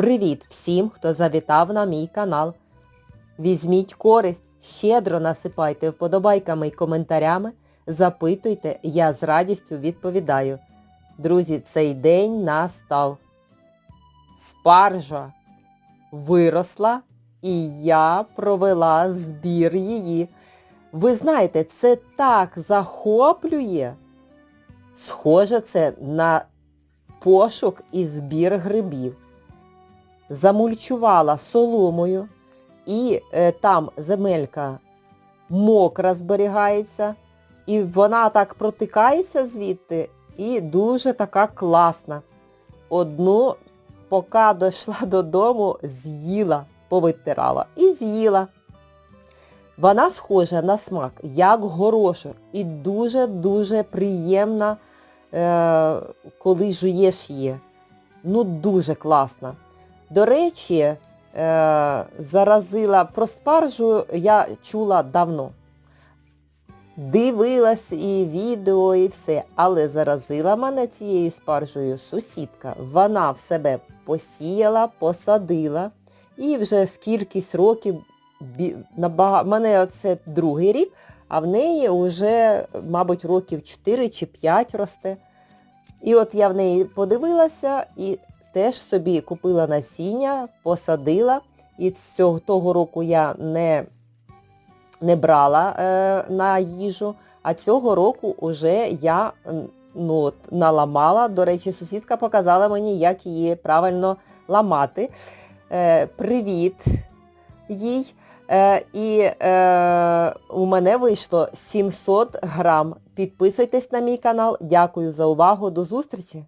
Привіт всім, хто завітав на мій канал. Візьміть користь, щедро насипайте вподобайками і коментарями, запитуйте, я з радістю відповідаю. Друзі, цей день настав. Спаржа виросла і я провела збір її. Ви знаєте, це так захоплює. Схоже це на пошук і збір грибів. Замульчувала соломою і е, там земелька мокра зберігається, і вона так протикається звідти і дуже така класна. Одну, поки дійшла додому, з'їла, повитирала і з'їла. Вона схожа на смак, як горошок, і дуже-дуже приємна, е, коли жуєш її. Ну, дуже класна. До речі, е, заразила про спаржу я чула давно. Дивилась і відео, і все, але заразила мене цією спаржею сусідка. Вона в себе посіяла, посадила і вже скількись років, набага... мене це другий рік, а в неї вже, мабуть, років 4 чи 5 росте. І от я в неї подивилася і теж собі купила насіння, посадила. І з цього того року я не, не брала е, на їжу, а цього року вже я ну, наламала. До речі, сусідка показала мені, як її правильно ламати. Е, привіт їй. Е, і е, у мене вийшло 700 грам. Підписуйтесь на мій канал. Дякую за увагу. До зустрічі!